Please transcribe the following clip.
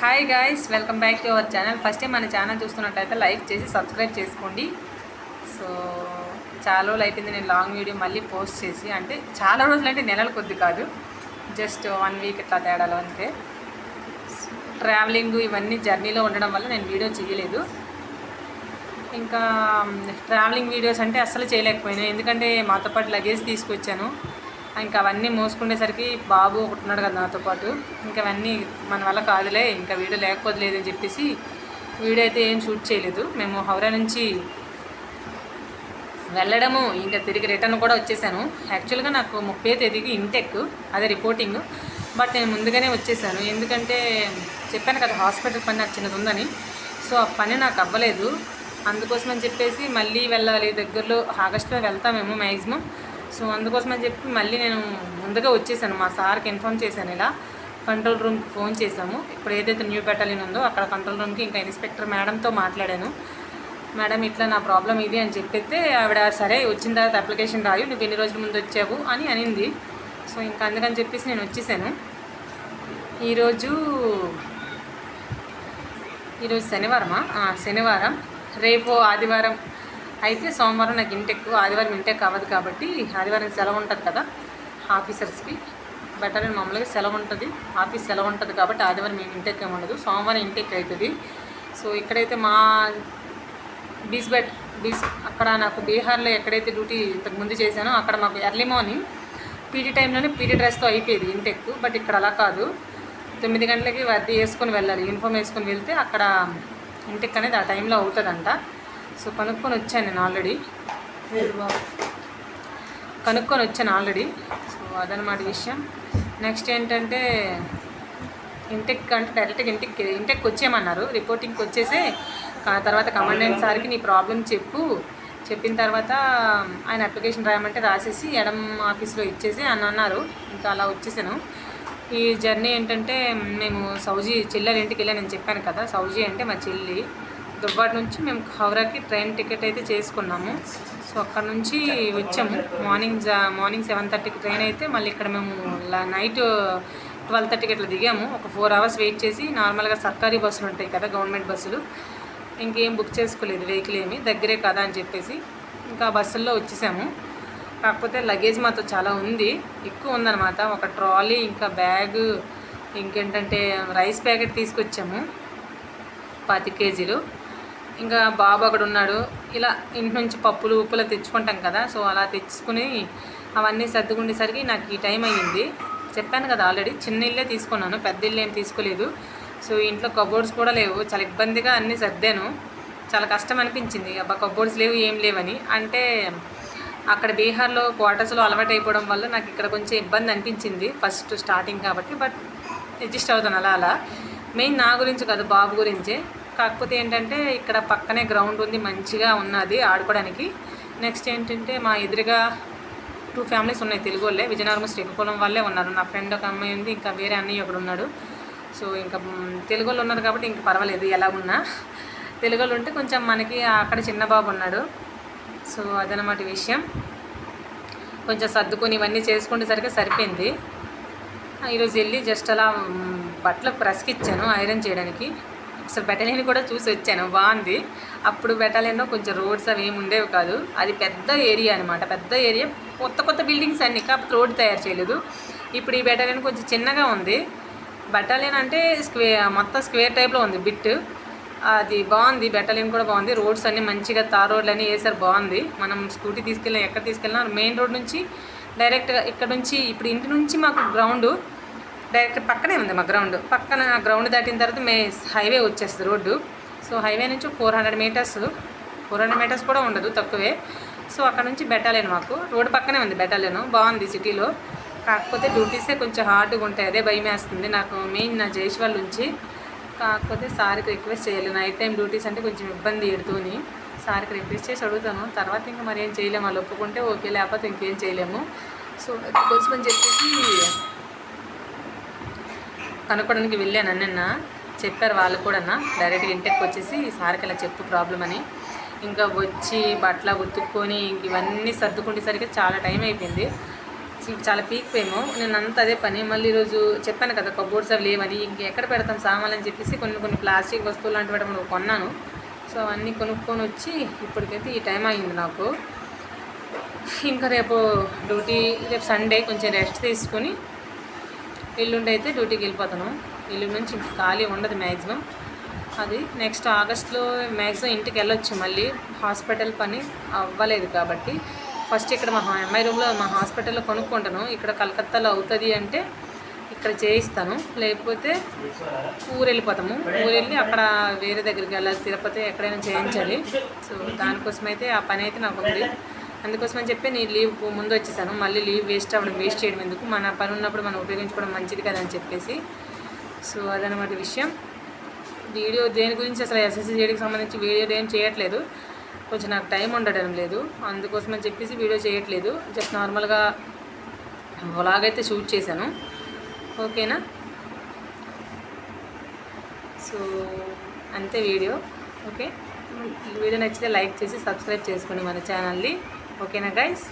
Hi guys welcome back to our channel first time మన channel చూస్తున్నట్టయితే like చేసి subscribe చేసుకోండి. సో చాలా రోజులు అయిపోయింది నేను లాంగ్ వీడియో మళ్ళీ పోస్ట్ చేసి అంటే చాలా రోజులు అంటే నెలల కొద్ది కాదు. జస్ట్ వన్ వీక్ ఇట్లా తేడాలో అంతే. ట్రావెలింగ్ ఇవన్నీ జర్నీలో ఉండడం వల్ల నేను వీడియో చేయలేదు. ఇంకా ట్రావెలింగ్ వీడియోస్ అంటే అస్సలు చేయలేకపోయాను. ఎందుకంటే మాతో పాటు లగేజ్ తీసుకొచ్చాను. ఇంకా అవన్నీ మోసుకునేసరికి బాబు ఒకటి ఉన్నాడు కదా నాతో పాటు. ఇంకా అవన్నీ మన వల్ల కాదులే ఇంకా వీడియో లేకపోతే లేదని చెప్పేసి వీడియో అయితే ఏం షూట్ చేయలేదు. మేము హౌరా నుంచి వెళ్ళడము ఇంకా తిరిగి రిటర్న్ కూడా వచ్చేసాను. యాక్చువల్గా నాకు ముప్పై తేదీకి ఇంటెక్ అదే రిపోర్టింగ్ బట్ నేను ముందుగానే వచ్చేసాను. ఎందుకంటే చెప్పాను కదా హాస్పిటల్ పని నాకు చిన్నది ఉందని. సో ఆ పని నాకు అవ్వలేదు. అందుకోసం అని చెప్పేసి మళ్ళీ వెళ్ళాలి. దగ్గరలో ఆగస్టులో వెళ్తామేమో మ్యాక్సిమం. సో అందుకోసం అని చెప్పి మళ్ళీ నేను ముందుగా వచ్చేసాను. మా సార్కి ఇన్ఫామ్ చేశాను ఇలా. కంట్రోల్ రూమ్కి ఫోన్ చేశాము. ఇప్పుడు ఏదైతే న్యూ బెటాలియన్ ఉందో అక్కడ కంట్రోల్ రూమ్కి ఇంకా ఇన్స్పెక్టర్ మేడంతో మాట్లాడాను. మేడం ఇట్లా నా ప్రాబ్లం ఇది అని చెప్పితే ఆవిడ సరే వచ్చిన తర్వాత అప్లికేషన్ రాయు. నువ్వు ఎన్ని రోజుల ముందు వచ్చావు అని అనింది. సో ఇంకా అందుకని చెప్పేసి నేను వచ్చేసాను. ఈరోజు ఈరోజు శనివారమా? శనివారం. రేపు ఆదివారం అయితే సోమవారం నాకు ఇంటెక్ ఆదివారం ఇంటెక్ అవ్వదు కాబట్టి ఆదివారం సెలవు ఉంటుంది కదా ఆఫీసర్స్కి. బెటర్ మామూలుగా సెలవు ఉంటుంది ఆఫీస్ సెలవు ఉంటుంది కాబట్టి ఆదివారం మేము ఇంటెక్ ఏమి ఉండదు సోమవారం ఇంటెక్ అవుతుంది సో ఇక్కడైతే మా బీస్బెట్ బీస్ అక్కడ నాకు బీహార్లో ఎక్కడైతే డ్యూటీ ఇంతకు ముందు చేశానో అక్కడ మాకు ఎర్లీ మార్నింగ్ పీటీ టైంలోనే పీటీ డ్రెస్తో అయిపోయేది ఇంటెక్ బట్ ఇక్కడ అలా కాదు. తొమ్మిది గంటలకి వద్ద వేసుకొని వెళ్ళాలి యూనిఫామ్ వేసుకొని వెళ్తే అక్కడ ఇంటెక్ అనేది ఆ టైంలో అవుతుందంట. సో కనుక్కొని వచ్చాను నేను ఆల్రెడీ. కనుక్కొని వచ్చాను ఆల్రెడీ. సో అదనమాట విషయం. నెక్స్ట్ ఏంటంటే ఇంటెక్ అంటే డైరెక్ట్గా ఇంటికి ఇంటెక్ వచ్చేయమన్నారు. రిపోర్టింగ్కి వచ్చేసి తర్వాత కమాండెంట్ సార్కి నీ ప్రాబ్లం చెప్పు. చెప్పిన తర్వాత ఆయన అప్లికేషన్ రాయమంటే రాసేసి ఎడం ఆఫీస్లో ఇచ్చేసి అని అన్నారు. ఇంకా అలా వచ్చేసాను. ఈ జర్నీ ఏంటంటే మేము సౌజీ చెల్లెల ఇంటికి వెళ్ళాను నేను చెప్పాను కదా. సౌజీ అంటే మా చెల్లి. దుబ్బాటి నుంచి మేము హౌరాకి ట్రైన్ టికెట్ అయితే చేసుకున్నాము. సో అక్కడ నుంచి వచ్చాము. మార్నింగ్ జా- మార్నింగ్ సెవెన్ థర్టీకి ట్రైన్ అయితే మళ్ళీ ఇక్కడ మేము నైట్ ట్వెల్వ్ థర్టీకి ఇట్లా దిగాము. ఒక ఫోర్ అవర్స్ వెయిట్ చేసి నార్మల్గా సర్కారీ బస్సులు ఉంటాయి కదా గవర్నమెంట్ బస్సులు. ఇంకేం బుక్ చేసుకోలేదు వెహికల్ ఏమి దగ్గరే కదా అని చెప్పేసి ఇంకా బస్సుల్లో వచ్చేసాము. కాకపోతే లగేజ్ మాతో చాలా ఉంది. ఎక్కువ ఉందన్నమాట. ఒక ట్రాలీ ఇంకా బ్యాగ్ ఇంకేంటంటే రైస్ ప్యాకెట్ తీసుకొచ్చాము. పాతి కేజీలు. ఇంకా బాబు అక్కడ ఉన్నాడు. ఇలా ఇంటి నుంచి పప్పులు ఉప్పులు తెచ్చుకుంటాం కదా సో అలా తెచ్చుకుని అవన్నీ సర్దుకునేసరికి నాకు ఈ టైం అయ్యింది. చెప్పాను కదా ఆల్రెడీ చిన్న ఇల్లే తీసుకున్నాను పెద్ద ఇల్లు ఏం తీసుకోలేదు. సో ఇంట్లో కబోర్డ్స్ కూడా లేవు చాలా ఇబ్బందిగా అన్నీ సర్దాను. చాలా కష్టం అనిపించింది అబ్బా కబోర్డ్స్ లేవు ఏం లేవని. అంటే అక్కడ బీహార్లో క్వార్టర్స్లో అలవాటు అయిపోవడం వల్ల నాకు ఇక్కడ కొంచెం ఇబ్బంది అనిపించింది ఫస్ట్ స్టార్టింగ్ కాబట్టి. బట్ అడ్జస్ట్ అవుతాను అలా అలా. మెయిన్ నా గురించి కాదు బాబు గురించే. కాకపోతే ఏంటంటే ఇక్కడ పక్కనే గ్రౌండ్ ఉంది మంచిగా ఉన్నది ఆడుకోవడానికి. నెక్స్ట్ ఏంటంటే మా ఎదురుగా టూ ఫ్యామిలీస్ ఉన్నాయి తెలుగు వాళ్ళే. విజయనగరం శ్రీకాకుళం వాళ్ళే ఉన్నారు. నా ఫ్రెండ్ ఒక అమ్మాయి ఉంది ఇంకా వేరే అన్నయ్య ఒకడు ఉన్నాడు. సో ఇంకా తెలుగు వాళ్ళు ఉన్నారు కాబట్టి ఇంకా పర్వాలేదు ఎలా ఉన్నా. తెలుగు వాళ్ళు ఉంటే కొంచెం మనకి అక్కడ చిన్న బాబు ఉన్నాడు. సో అదనమాట విషయం. కొంచెం సర్దుకొని ఇవన్నీ చేసుకునేసరికి సరిపోయింది. ఈరోజు వెళ్ళి జస్ట్ అలా బట్టలు ప్రెస్కి ఇచ్చాను ఐరన్ చేయడానికి. అసలు బెటాలియన్ కూడా చూసి వచ్చాను. బాగుంది. అప్పుడు బెటాలియన్లో కొంచెం రోడ్స్ అవి ఏమి ఉండేవి కాదు. అది పెద్ద ఏరియా అనమాట పెద్ద ఏరియా కొత్త కొత్త బిల్డింగ్స్ అన్ని. కాబట్టి రోడ్ తయారు చేయలేదు. ఇప్పుడు ఈ బెటాలియన్ కొంచెం చిన్నగా ఉంది. బెటాలియన్ అంటే స్క్వే మొత్తం స్క్వేర్ టైప్లో ఉంది. బిట్. అది బాగుంది. బెటాలియన్ కూడా బాగుంది. రోడ్స్ అన్ని మంచిగా తార్ రోడ్లు అన్నీ వేసారు బాగుంది. మనం స్కూటీ తీసుకెళ్ళినా ఎక్కడ తీసుకెళ్ళినా మెయిన్ రోడ్ నుంచి డైరెక్ట్గా ఇక్కడ నుంచి ఇప్పుడు ఇంటి నుంచి మాకు గ్రౌండ్ డైరెక్ట్ పక్కనే ఉంది మా గ్రౌండ్. పక్కన ఆ గ్రౌండ్ దాటిన తర్వాత మే హైవే వచ్చేస్తుంది రోడ్డు. సో హైవే నుంచి four hundred metres four hundred metres కూడా ఉండదు తక్కువే. సో అక్కడ నుంచి బెటాలియన్ మాకు. రోడ్డు పక్కనే ఉంది బెటాలియన్ బాగుంది సిటీలో. కాకపోతే డ్యూటీసే కొంచెం హార్డ్గా ఉంటాయి. అదే భయం వేస్తుంది. నాకు మెయిన్ నా జైష్ వాళ్ళ నుంచి. కాకపోతే సార్కి రిక్వెస్ట్ చేయాలి. నైట్ టైం డ్యూటీస్ అంటే కొంచెం ఇబ్బంది ఎడుతూని. సార్కి రిక్వెస్ట్ చేసి అడుగుతాను. తర్వాత ఇంకా మరి ఏం చేయలేము. వాళ్ళు ఒప్పుకుంటే ఓకే లేకపోతే ఇంకేం చేయలేము. సో అందుకోసం అని చెప్పేసి కనుక్కోవడానికి వెళ్ళాను అన్న చెప్పారు వాళ్ళు కూడా డైరెక్ట్గా ఇంటికి వచ్చేసి సార్కి ఇలా చెప్పు ప్రాబ్లం అని. ఇంకా వచ్చి బట్టల ఉతుక్కొని ఇవన్నీ సర్దుకునేసరికి చాలా టైం అయిపోయింది. చాలా పీక్ పోయాము నేను అంతా అదే పని. మళ్ళీ ఈరోజు చెప్పాను కదా కబోర్డ్స్ అవి లేవని. ఇంక ఎక్కడ పెడతాం సామాన్లు అని చెప్పేసి కొన్ని కొన్ని ప్లాస్టిక్ వస్తువులు లాంటివి మనం కొన్నాను. సో అవన్నీ కొనుక్కొని వచ్చి ఇప్పటికైతే ఈ టైం అయింది నాకు. ఇంకా రేపు డ్యూటీ రేపు సండే కొంచెం రెస్ట్ తీసుకొని ఎల్లుండి అయితే డ్యూటీకి వెళ్ళిపోతాను. ఎల్లుండి నుంచి ఇంక ఖాళీ ఉండదు మ్యాక్సిమం అది నెక్స్ట్ ఆగస్ట్లో మ్యాక్సిమం ఇంటికి వెళ్ళొచ్చు మళ్ళీ. హాస్పిటల్ పని అవ్వలేదు కాబట్టి. ఫస్ట్ ఇక్కడ మా ఎంఐ రూమ్లో మా హాస్పిటల్లో కొనుక్కుంటాను. ఇక్కడ కలకత్తాలో అవుతుంది అంటే ఇక్కడ చేయిస్తాను. లేకపోతే ఊరు వెళ్ళిపోతాము ఊరు వెళ్ళి అక్కడ వేరే దగ్గరికి వెళ్ళాలి. తిరుపతి ఎక్కడైనా చేయించాలి. సో దానికోసం అయితే ఆ పని అయితే నాకు ఉంది అందుకోసం అని చెప్పి నేను లీవ్ ముందు వచ్చేసాను. మళ్ళీ లీవ్ వేస్ట్ అవ్వడం వేస్ట్ చేయడం ఎందుకు? మన పని ఉన్నప్పుడు మనం ఉపయోగించుకోవడం మంచిది కదా అని చెప్పేసి. సో అదనమాట విషయం. వీడియో దేని గురించి అసలు ఎస్ఎస్సి చేయడానికి సంబంధించి వీడియో ఏం చేయట్లేదు. కొంచెం నాకు టైం ఉండడం లేదు. అందుకోసం అని చెప్పేసి వీడియో చేయట్లేదు. జస్ట్ నార్మల్గా వ్లాగ్ అయితే షూట్ చేశాను. ఓకేనా? సో అంతే వీడియో. ఓకే? వీడియో నచ్చితే లైక్ చేసి సబ్స్క్రైబ్ చేసుకోండి మన ఛానల్ని. ఓకేనా గైస్